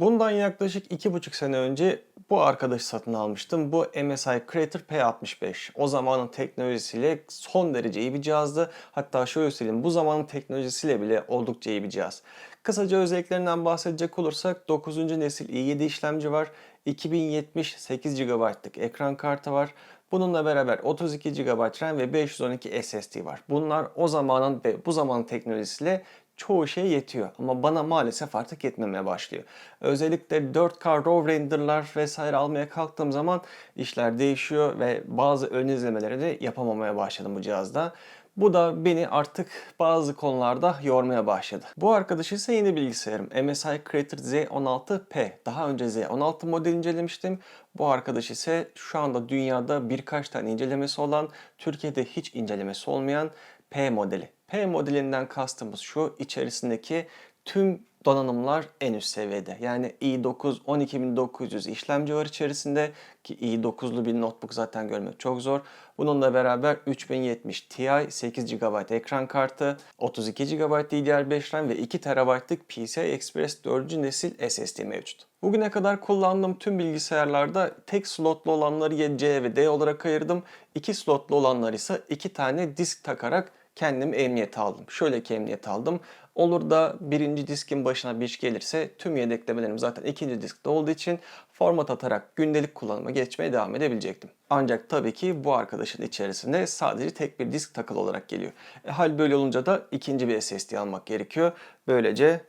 Bundan yaklaşık 2,5 sene önce bu arkadaşı satın almıştım. Bu MSI Creator P65. O zamanın teknolojisiyle son derece iyi bir cihazdı. Hatta şöyle söyleyeyim bu zamanın teknolojisiyle bile oldukça iyi bir cihaz. Kısaca özelliklerinden bahsedecek olursak 9. nesil i7 işlemci var. 2070 8 GB'lık ekran kartı var. Bununla beraber 32 GB RAM ve 512 SSD var. Bunlar o zamanın ve bu zamanın teknolojisiyle çoğu şey yetiyor ama bana maalesef artık yetmemeye başlıyor. Özellikle 4K RAW renderlar vesaire almaya kalktığım zaman işler değişiyor ve bazı ön izlemeleri de yapamamaya başladım bu cihazda. Bu da beni artık bazı konularda yormaya başladı. Bu arkadaş ise yeni bilgisayarım. MSI Creator Z16P. Daha önce Z16 model incelemiştim. Bu arkadaş ise şu anda dünyada birkaç tane incelemesi olan, Türkiye'de hiç incelemesi olmayan P modeli. P modelinden kastımız şu içerisindeki tüm donanımlar en üst seviyede. Yani i9 12900 işlemci var içerisinde ki i9'lu bir notebook zaten görmek çok zor. Bununla beraber 3070 Ti 8 GB ekran kartı, 32 GB DDR5 RAM ve 2 TB'lık PCI Express 4. nesil SSD mevcut. Bugüne kadar kullandığım tüm bilgisayarlarda tek slotlu olanları C ve D olarak ayırdım. 2 slotlu olanlar ise 2 tane disk takarak kendim emniyet aldım. Şöyle ki emniyet aldım. Olur da birinci diskin başına bir iş gelirse tüm yedeklemelerim zaten ikinci diskte olduğu için format atarak gündelik kullanıma geçmeye devam edebilecektim. Ancak tabii ki bu arkadaşın içerisinde sadece tek bir disk takılı olarak geliyor. E, hal böyle olunca da ikinci bir SSD almak gerekiyor. Böylece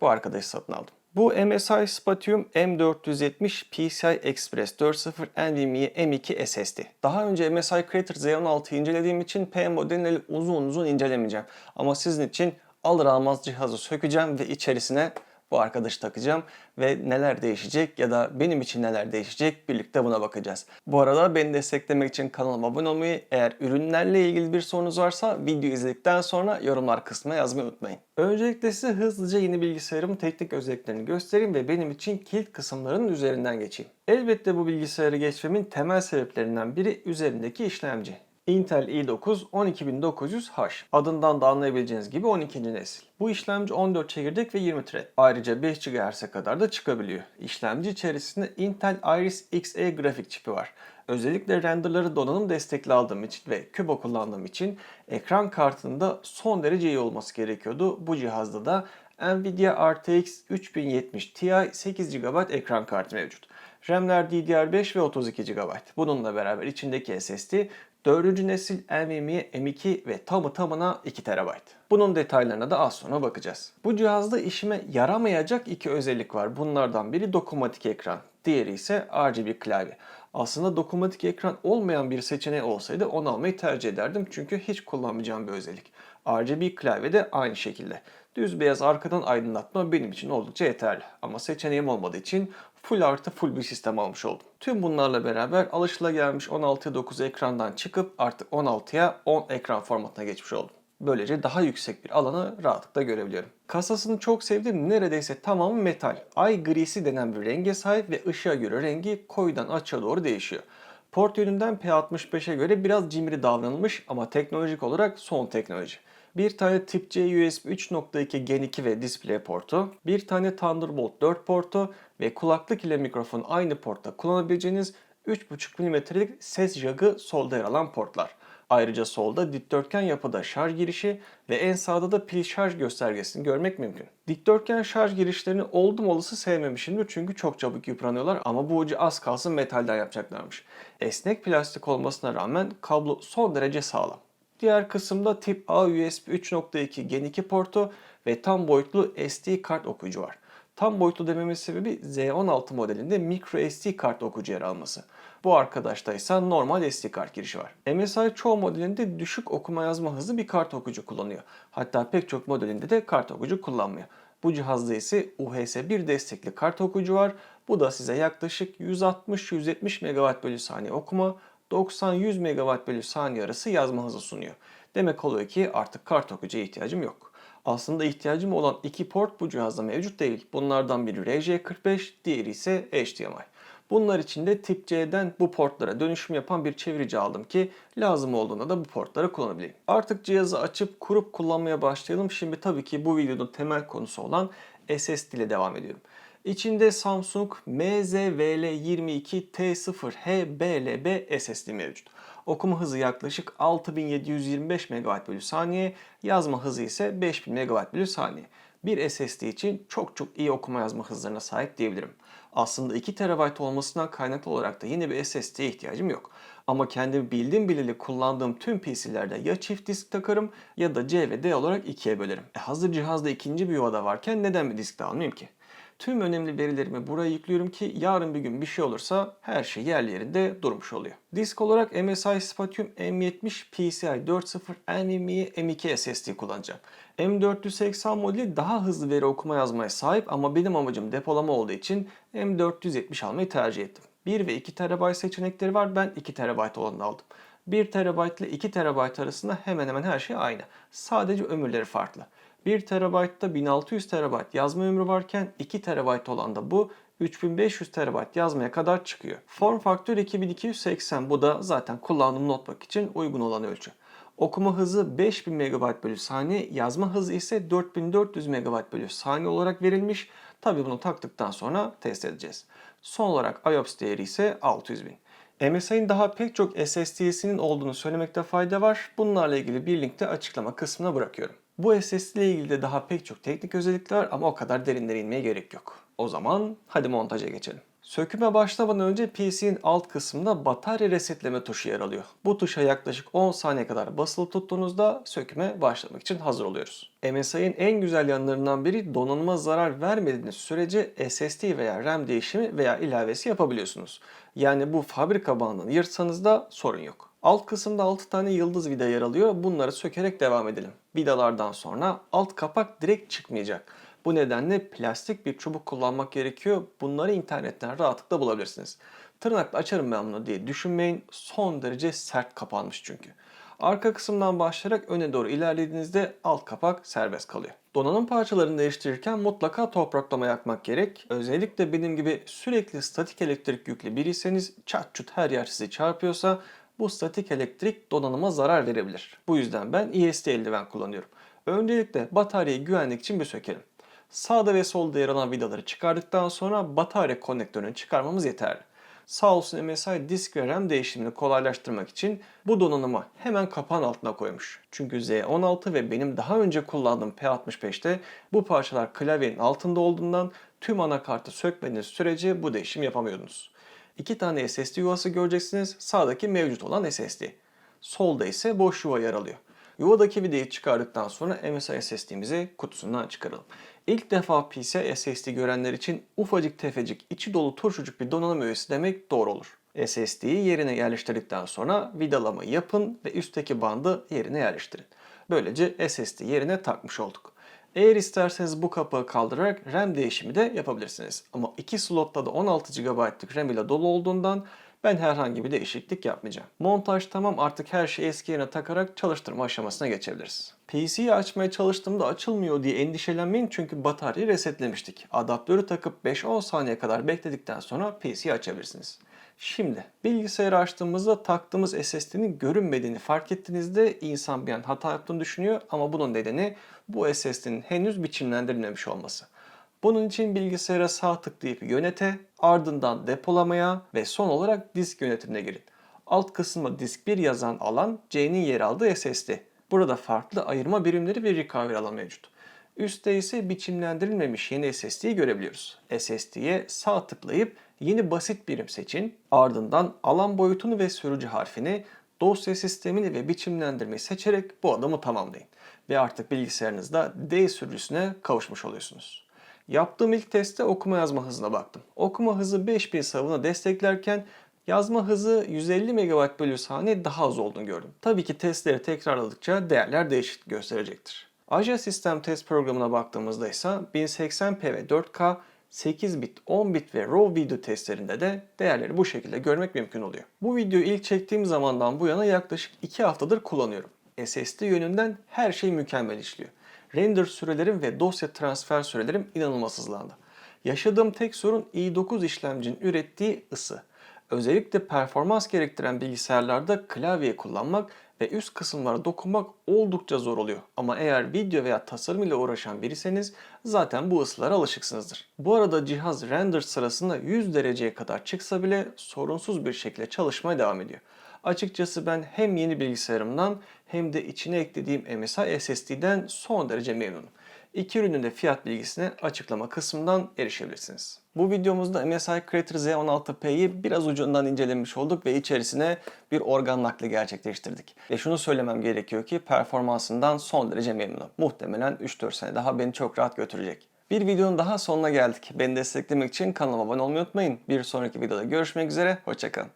bu arkadaşı satın aldım. Bu MSI Spatium M470 PCI Express 4.0 NVMe M2 SSD. Daha önce MSI Creator Z16'yı incelediğim için P modelini uzun uzun incelemeyeceğim. Ama sizin için alır almaz cihazı sökeceğim ve içerisine bu arkadaşı takacağım ve neler değişecek ya da benim için neler değişecek birlikte buna bakacağız. Bu arada beni desteklemek için kanalıma abone olmayı, eğer ürünlerle ilgili bir sorunuz varsa video izledikten sonra yorumlar kısmına yazmayı unutmayın. Öncelikle size hızlıca yeni bilgisayarımın teknik özelliklerini göstereyim ve benim için kilit kısımların üzerinden geçeyim. Elbette bu bilgisayarı geçmemin temel sebeplerinden biri üzerindeki işlemci. Intel i9 12900H. Adından da anlayabileceğiniz gibi 12. nesil. Bu işlemci 14 çekirdek ve 20 thread. Ayrıca 5 GHz'e kadar da çıkabiliyor. İşlemci içerisinde Intel Iris Xe grafik çipi var. Özellikle renderları donanım destekli aldığım için ve Cubo kullandığım için ekran kartında son derece iyi olması gerekiyordu. Bu cihazda da Nvidia RTX 3070 Ti 8 GB ekran kartı mevcut. RAM'ler DDR5 ve 32 GB. Bununla beraber içindeki SSD 4. nesil NVMe M2 ve tamı tamına 2 TB. Bunun detaylarına da az sonra bakacağız. Bu cihazda işime yaramayacak iki özellik var. Bunlardan biri dokunmatik ekran, diğeri ise RGB klavye. Aslında dokunmatik ekran olmayan bir seçeneği olsaydı onu almayı tercih ederdim çünkü hiç kullanmayacağım bir özellik. RGB klavye de aynı şekilde. Düz beyaz arkadan aydınlatma benim için oldukça yeterli. Ama seçeneğim olmadığı için full artı full bir sistem almış oldum. Tüm bunlarla beraber alışılagelmiş 16'ya 9 ekrandan çıkıp artık 16'ya 10 ekran formatına geçmiş oldum. Böylece daha yüksek bir alanı rahatlıkla görebiliyorum. Kasasını çok sevdim. Neredeyse tamamı metal. Ay grisi denen bir renge sahip ve ışığa göre rengi koyudan açığa doğru değişiyor. Port yönünden P65'e göre biraz cimri davranılmış ama teknolojik olarak son teknoloji. Bir tane tip C USB 3.2 Gen 2 ve display portu, bir tane Thunderbolt 4 portu ve kulaklık ile mikrofon aynı portta kullanabileceğiniz 3.5 mm'lik ses jagı solda yer alan portlar. Ayrıca solda dikdörtgen yapıda şarj girişi ve en sağda da pil şarj göstergesini görmek mümkün. Dikdörtgen şarj girişlerini oldum olası sevmemişimdir çünkü çok çabuk yıpranıyorlar ama bu ucu az kalsın metalden yapacaklarmış. Esnek plastik olmasına rağmen kablo son derece sağlam. Diğer kısımda tip A USB 3.2 Gen 2 portu ve tam boyutlu SD kart okuyucu var. Tam boyutlu dememin sebebi Z16 modelinde micro SD kart okuyucu yer alması. Bu arkadaşta ise normal SD kart girişi var. MSI çoğu modelinde düşük okuma yazma hızı bir kart okuyucu kullanıyor. Hatta pek çok modelinde de kart okuyucu kullanmıyor. Bu cihazda ise UHS-1 destekli kart okuyucu var. Bu da size yaklaşık 160-170 MB bölü saniye okuma, 90-100 MB bölü saniye arası yazma hızı sunuyor. Demek oluyor ki artık kart okuyucuya ihtiyacım yok. Aslında ihtiyacım olan iki port bu cihazda mevcut değil. Bunlardan biri RJ45, diğeri ise HDMI. Bunlar için de tip C'den bu portlara dönüşüm yapan bir çevirici aldım ki lazım olduğunda da bu portları kullanabileyim. Artık cihazı açıp kurup kullanmaya başlayalım. Şimdi tabii ki bu videonun temel konusu olan SSD ile devam ediyorum. İçinde Samsung MZVL22T0HBLB SSD mevcut. Okuma hızı yaklaşık 6725 MB bölü saniye, yazma hızı ise 5000 MB bölü saniye. Bir SSD için çok çok iyi okuma yazma hızlarına sahip diyebilirim. Aslında 2 TB olmasından kaynaklı olarak da yine bir SSD'ye ihtiyacım yok. Ama kendi bildiğim bileli kullandığım tüm PC'lerde ya çift disk takarım ya da C ve D olarak ikiye bölerim. E hazır cihazda ikinci bir yuvada varken neden bir disk de almayayım ki? Tüm önemli verilerimi buraya yüklüyorum ki yarın bir gün bir şey olursa her şey yerli yerinde durmuş oluyor. Disk olarak MSI Spatium M70 PCI 4.0 NVMe M2 SSD kullanacağım. M480 modeli daha hızlı veri okuma yazmaya sahip ama benim amacım depolama olduğu için M470 almayı tercih ettim. 1 ve 2 TB seçenekleri var. Ben 2 TB olanını aldım. 1 TB ile 2 TB arasında hemen hemen her şey aynı. Sadece ömürleri farklı. 1 TB'da 1600 TB yazma ömrü varken 2 TB olan da bu 3500 TB yazmaya kadar çıkıyor. Form faktör 2280 bu da zaten kullandığım notebook için uygun olan ölçü. Okuma hızı 5000 MB bölü saniye, yazma hızı ise 4400 MB bölü saniye olarak verilmiş. Tabi bunu taktıktan sonra test edeceğiz. Son olarak IOPS değeri ise 600.000. MSI'nin daha pek çok SSD'sinin olduğunu söylemekte fayda var. Bunlarla ilgili bir link de açıklama kısmına bırakıyorum. Bu SSD ile ilgili de daha pek çok teknik özellikler var ama o kadar derinlere inmeye gerek yok. O zaman hadi montaja geçelim. Söküme başlamadan önce PC'nin alt kısmında batarya resetleme tuşu yer alıyor. Bu tuşa yaklaşık 10 saniye kadar basılı tuttuğunuzda söküme başlamak için hazır oluyoruz. MSI'nin en güzel yanlarından biri donanıma zarar vermediğiniz sürece SSD veya RAM değişimi veya ilavesi yapabiliyorsunuz. Yani bu fabrika bandını yırtsanız da sorun yok. Alt kısımda 6 tane yıldız vida yer alıyor. Bunları sökerek devam edelim. Vidalardan sonra alt kapak direkt çıkmayacak. Bu nedenle plastik bir çubuk kullanmak gerekiyor. Bunları internetten rahatlıkla bulabilirsiniz. Tırnakla açarım ben bunu diye düşünmeyin. Son derece sert kapanmış çünkü. Arka kısımdan başlayarak öne doğru ilerlediğinizde alt kapak serbest kalıyor. Donanım parçalarını değiştirirken mutlaka topraklama yakmak gerek. Özellikle benim gibi sürekli statik elektrik yüklü biriyseniz çat çut her yer sizi çarpıyorsa bu statik elektrik donanıma zarar verebilir. Bu yüzden ben ESD eldiven kullanıyorum. Öncelikle bataryayı güvenlik için bir sökelim. Sağda ve solda yer alan vidaları çıkardıktan sonra batarya konnektörünü çıkarmamız yeterli. Sağ olsun MSI disk ve RAM değişimini kolaylaştırmak için bu donanımı hemen kapağın altına koymuş. Çünkü Z16 ve benim daha önce kullandığım P65'te bu parçalar klavyenin altında olduğundan tüm anakartı sökmediğiniz sürece bu değişim yapamıyordunuz. İki tane SSD yuvası göreceksiniz. Sağdaki mevcut olan SSD. Solda ise boş yuva yer alıyor. Yuvadaki vidayı çıkardıktan sonra MSI SSD'mizi kutusundan çıkaralım. İlk defa PC SSD görenler için ufacık tefecik içi dolu turşucuk bir donanım öğesi demek doğru olur. SSD'yi yerine yerleştirdikten sonra vidalama yapın ve üstteki bandı yerine yerleştirin. Böylece SSD yerine takmış olduk. Eğer isterseniz bu kapağı kaldırarak RAM değişimi de yapabilirsiniz. Ama iki slotta da 16 GB'lık RAM ile dolu olduğundan ben herhangi bir değişiklik yapmayacağım. Montaj tamam artık her şeyi eski yerine takarak çalıştırma aşamasına geçebiliriz. PC'yi açmaya çalıştığımda açılmıyor diye endişelenmeyin çünkü bataryayı resetlemiştik. Adaptörü takıp 5-10 saniye kadar bekledikten sonra PC'yi açabilirsiniz. Şimdi bilgisayarı açtığımızda taktığımız SSD'nin görünmediğini fark ettiğinizde insan bir an hata yaptığını düşünüyor ama bunun nedeni bu SSD'nin henüz biçimlendirilmemiş olması. Bunun için bilgisayara sağ tıklayıp yönete, ardından depolamaya ve son olarak disk yönetimine girin. Alt kısımda disk 1 yazan alan C'nin yer aldığı SSD. Burada farklı ayırma birimleri ve recovery alanı mevcut. Üstte ise biçimlendirilmemiş yeni SSD'yi görebiliyoruz. SSD'ye sağ tıklayıp yeni basit birim seçin. Ardından alan boyutunu ve sürücü harfini, dosya sistemini ve biçimlendirmeyi seçerek bu adımı tamamlayın. Ve artık bilgisayarınızda D sürücüsüne kavuşmuş oluyorsunuz. Yaptığım ilk testte okuma yazma hızına baktım. Okuma hızı 5000 savına desteklerken yazma hızı 150 MB bölü saniye daha az olduğunu gördüm. Tabii ki testleri tekrarladıkça değerler değişiklik gösterecektir. Aja Sistem Test programına baktığımızda ise 1080p ve 4K 8 bit, 10 bit ve RAW video testlerinde de değerleri bu şekilde görmek mümkün oluyor. Bu videoyu ilk çektiğim zamandan bu yana yaklaşık 2 haftadır kullanıyorum. SSD yönünden her şey mükemmel işliyor. Render sürelerim ve dosya transfer sürelerim inanılmaz hızlandı. Yaşadığım tek sorun i9 işlemcinin ürettiği ısı. Özellikle performans gerektiren bilgisayarlarda klavye kullanmak ve üst kısımlara dokunmak oldukça zor oluyor. Ama eğer video veya tasarım ile uğraşan biriyseniz zaten bu ısılara alışıksınızdır. Bu arada cihaz render sırasında 100 dereceye kadar çıksa bile sorunsuz bir şekilde çalışmaya devam ediyor. Açıkçası ben hem yeni bilgisayarımdan hem de içine eklediğim MSI SSD'den son derece memnunum. İki ürünün de fiyat bilgisine açıklama kısmından erişebilirsiniz. Bu videomuzda MSI Creator Z16P'yi biraz ucundan incelemiş olduk ve içerisine bir organ nakli gerçekleştirdik. Ve şunu söylemem gerekiyor ki performansından son derece memnunum. Muhtemelen 3-4 sene daha beni çok rahat götürecek. Bir videonun daha sonuna geldik. Beni desteklemek için kanalıma abone olmayı unutmayın. Bir sonraki videoda görüşmek üzere, hoşçakalın.